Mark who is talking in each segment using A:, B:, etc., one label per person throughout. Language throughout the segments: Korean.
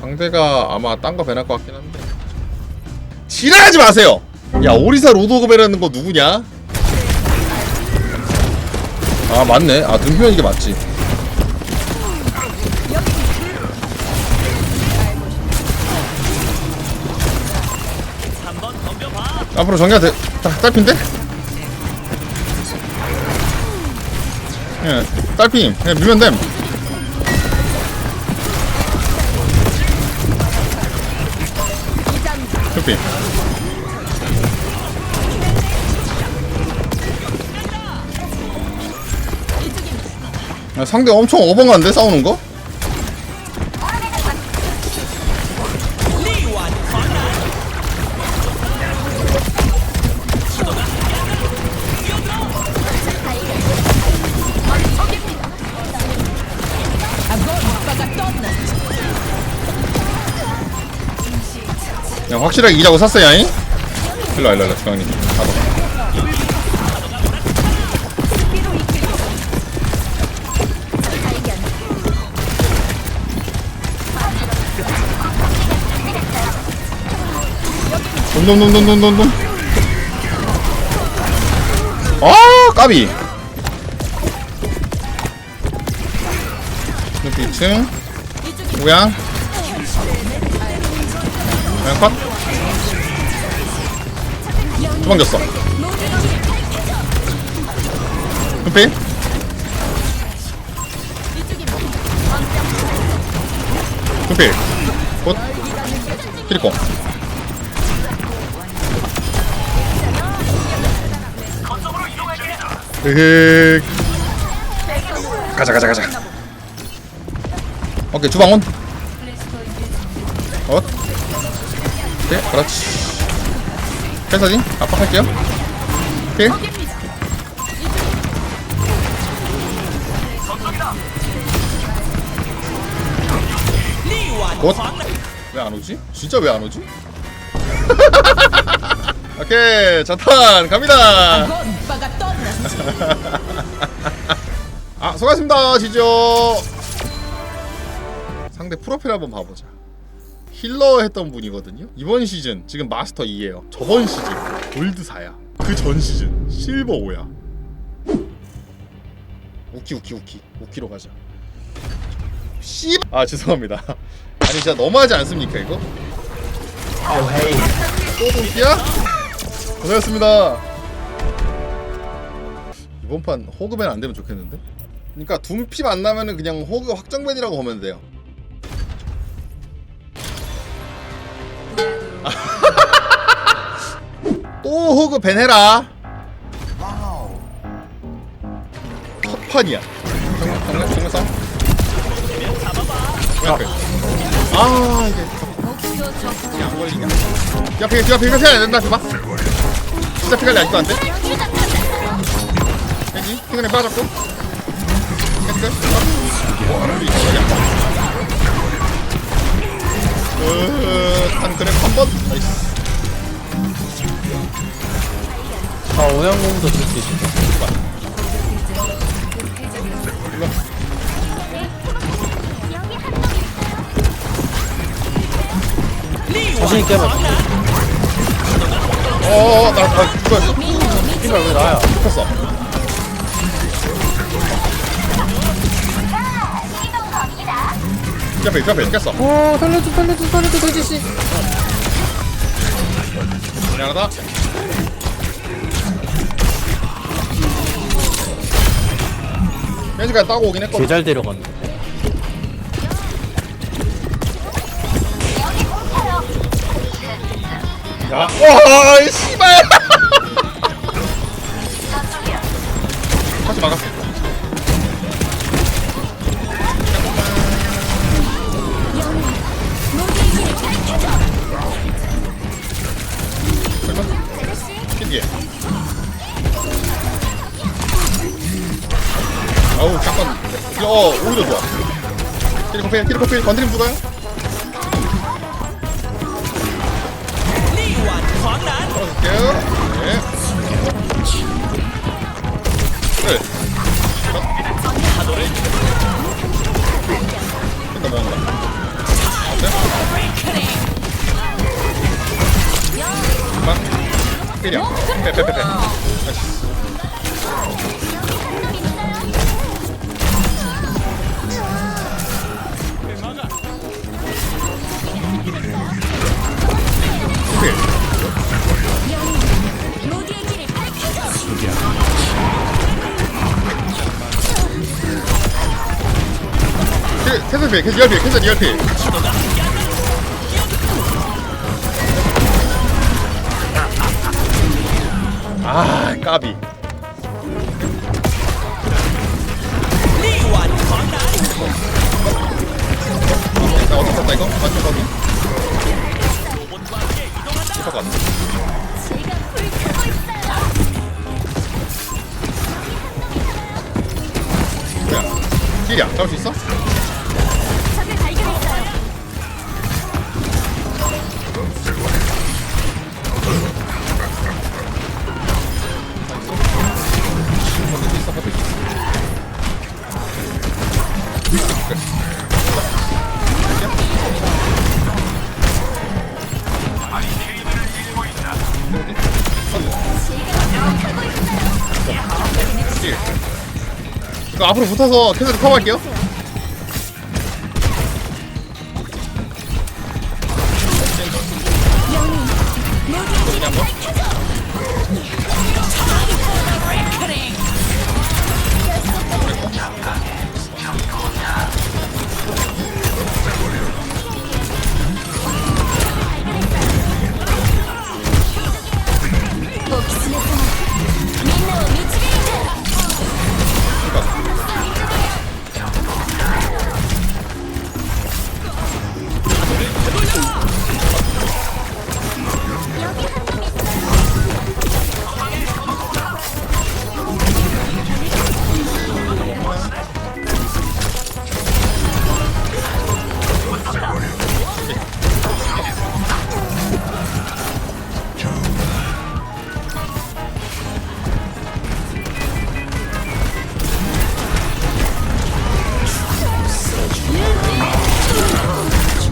A: 상대가 아마 딴 거 배날 것 같긴 한데 지랄하지 마세요 야 오리사 로드오그 배라는 거 누구냐 아 맞네 아 등표현 이게 맞지 앞으로 정리가 돼, 다, 딸핀데? 예, 딸핀. 그냥 밀면 됨. 딸핀. 야, 상대 엄청 어벙한데 싸우는 거? 야 확실하게 이기자고 샀어요 잉? 일로와 일로와 주강님 가봐. 놈놈놈놈놈놈 아 까비. 높이 2층 우양 그냥 컷? 도망겼어. 급히 급히 곧 키리코 으흑. 가자 가자 가자. 오케이 주방온 네, 그렇지. 패서진 압박할게요. 오케이. 곧. 왜안 오지? 진짜 왜 안 오지? 오케이, 자탄 갑니다. 아, 수고하셨습니다, 지죠. 상대 프로필 한번 봐보자. 힐러 했던 분이거든요. 이번 시즌 지금 마스터 2예요. 저번 시즌 골드 4야. 그 전 시즌 실버 5야. 우키 우키 우키 우키로 가자. 씨. 아 죄송합니다. 아니 진짜 너무하지 않습니까 이거? 또 우키야? 고생했습니다. 이번 판 호그밴 안 되면 좋겠는데? 그러니까 둠피 만나면은 그냥 호그 확정밴이라고 보면 돼요. 또 호그 밴해라. 첫판이야 아 이게 안 걸리냐 옆에 옆에 이거 해야 된다 줘봐 진짜 피갈리 아직도 안돼 여기 피갈리 빠졌고? 헤드
B: 아 오양공도 줄 수 있어 자신 있게 해봐.
A: 어어 나나 그거였어
B: 이발 왜 나야?
A: 켰어. 옆에 옆에 깼어.
B: 오 살려줘 살려줘 살려줘 돼지씨.
A: 미안하다 렌즈까지 따고 오긴 했거든
B: 개잘 데려갔네
A: 야, 와, 이 씨발. 다시 막았어. 어 오히려 좋아 킬리코필 킬리코필 건드림 죽어요 떨어질게요 네 그래 일단 먹는다 네?
C: 잠깐 필이야 빼빼빼빼
A: 다시 필 캐슬 리얼 필 캐슬 리얼 필 아 까비 나 어디 갔다 이거? 맞죠 거기 이거
C: 있어요.
A: 뭐야 킬이야 잡을 수 있어? 앞으로 붙어서 캐슬 커버할게요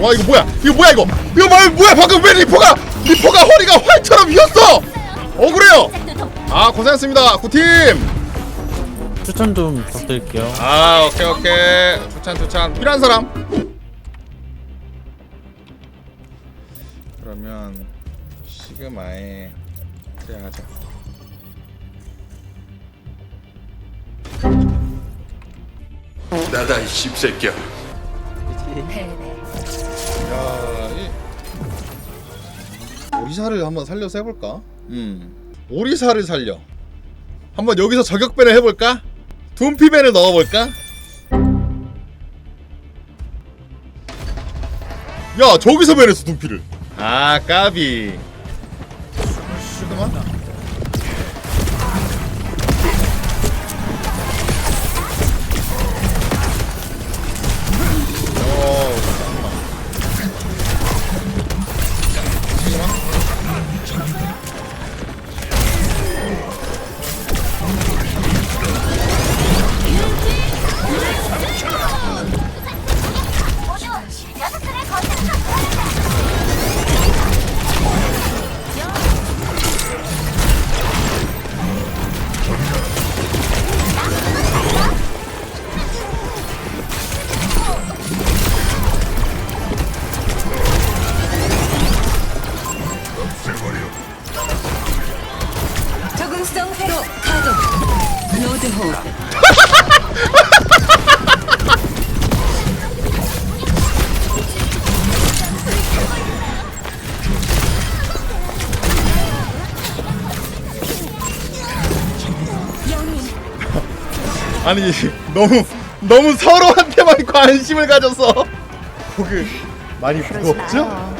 C: 와
A: 이거 뭐야? 이거 뭐야 이거? 이거 뭐야 뭐야? 방금 왜 리포가 리포가 허리가 활처럼 휘었어? 억울해요. 아 고생했습니다 구팀.
B: 추천 좀 부탁드릴게요.
A: 아 오케이 오케이. 추천 추천. 필요한 사람? 그러면 시그마에 그래 하자.
D: 나다 이 씹새끼야
A: 야, 이 오리사를 한번 살려서 해볼까? 음, 오리사를 살려. 한번 여기서 저격배를 해볼까? 둠피벤을 넣어볼까? 야, 저기서 벤했어 둠피를. 아, 까비. 슈그만? 아니 너무 너무 서로한테만 관심을 가져서 보그 많이 부끄럽죠?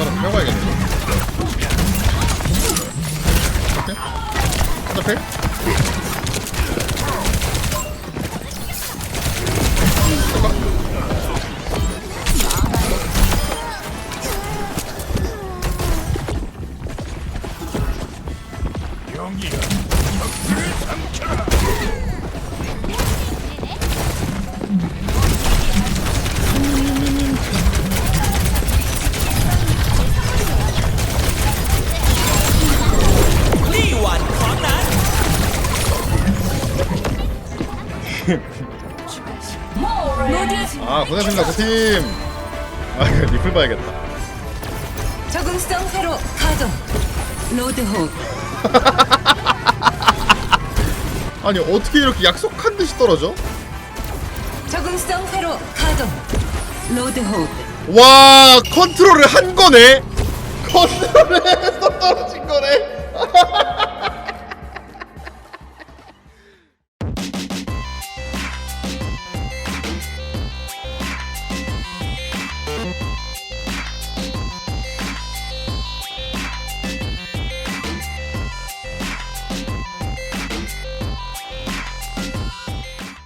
A: 나도 빼봐야겠네. 오케이. 하나 팩.
C: 용기야.
A: 아 고생하셨습니다 고팀 아 이거 리플 봐야겠다
C: 적응성 회로 가동. 로드 호흡.
A: 아니 어떻게 이렇게 약속한 듯이 떨어져?
C: 적응성 회로 가동. 로드 호흡.
A: 와 컨트롤을 한 거네 컨트롤을 해서 떨어진 거네